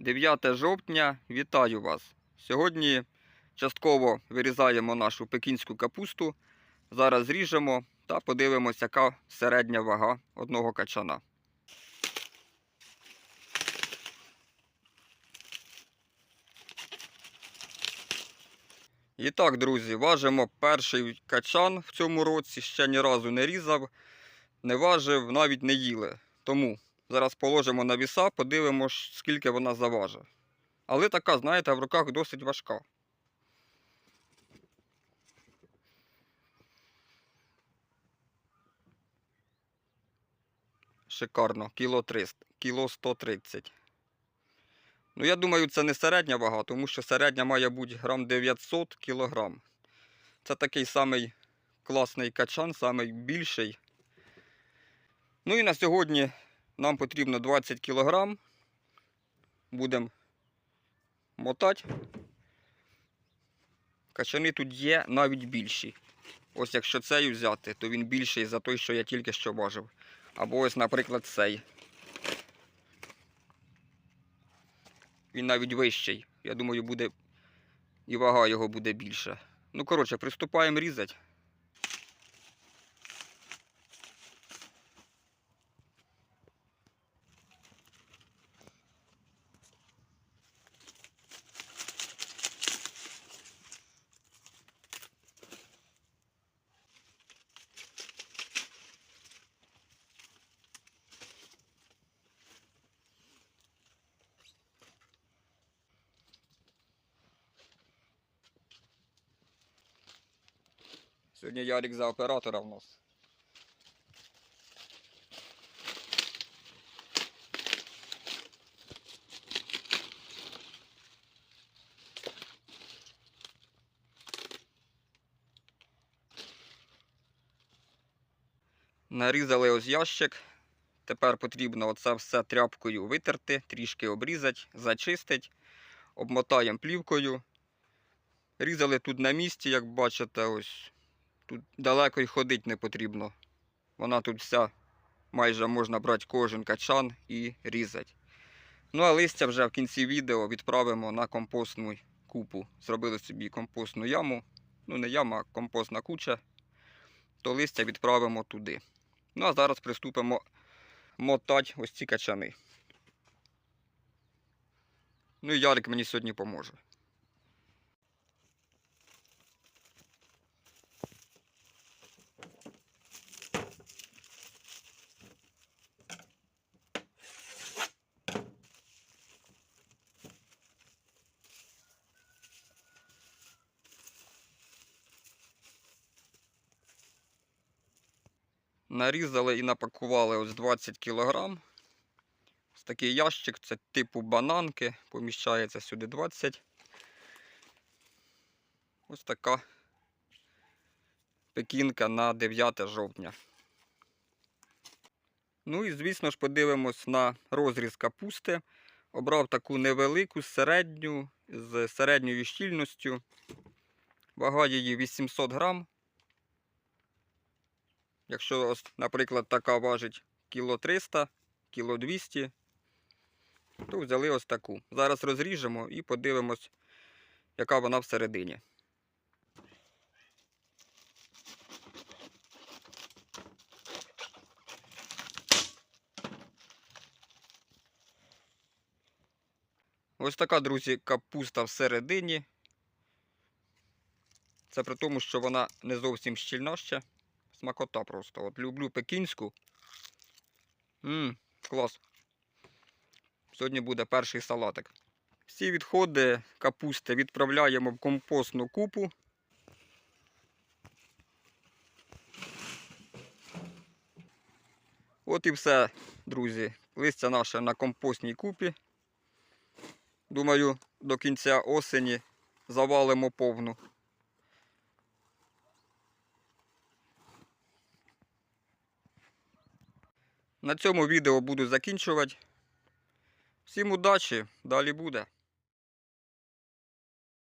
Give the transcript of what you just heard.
9 жовтня, вітаю вас. Сьогодні частково вирізаємо нашу пекінську капусту. Зараз зріжемо та подивимося, яка середня вага одного качана. І так, друзі, важимо перший качан в цьому році, ще ні разу не різав, не важив, навіть не їли. Тому зараз положимо на віса, подивимось, скільки вона заважить. Але така, знаєте, в руках досить важка. Шикарно, кіло 300, кіло 130. Ну, я думаю, це не середня вага, тому що середня має бути грам 900 кілограм. Це такий самий класний качан, самий більший. Ну і на сьогодні нам потрібно 20 кілограм. Будемо мотати. Качани тут є навіть більші. Ось якщо цей взяти, то він більший за той, що я тільки що важив. Або ось, наприклад, цей. Він навіть вищий. Я думаю, буде і вага його буде більша. Ну, коротше, приступаємо різати. Сьогодні Ярик за оператора в нас. Нарізали ось ящик. Тепер потрібно оце все тряпкою витерти, трішки обрізати, зачистити. Обмотаємо плівкою. Різали тут на місці, як бачите, ось Тут далеко й ходити не потрібно. Вона тут вся майже можна брати кожен качан і різати. Ну а листя вже в кінці відео відправимо на компостну купу. Зробили собі компостну яму. Ну не яма, а компостна куча. То листя відправимо туди. Ну а зараз приступимо мотати ось ці качани. Ну і Ярик мені сьогодні поможе. Нарізали і напакували ось 20 кг. Ось такий ящик, це типу бананки, поміщається сюди 20. Ось така пекінка на 9 жовтня. Ну і, звісно ж, подивимось на розріз капусти. Обрав таку невелику, середню, з середньою щільністю. Вага її 800 грам. Якщо, наприклад, така важить кіло 300, кіло 200, то взяли ось таку. Зараз розріжемо і подивимось, яка вона всередині. Ось така, друзі, капуста всередині. Це при тому, що вона не зовсім щільна ще. Смакота просто. От люблю пекінську. Ммм, клас. Сьогодні буде перший салатик. Всі відходи капусти відправляємо в компостну купу. От і все, друзі. Листя наше на компостній купі. Думаю, до кінця осені завалимо повну. На цьому відео буду закінчувати. Всім удачі, далі буде.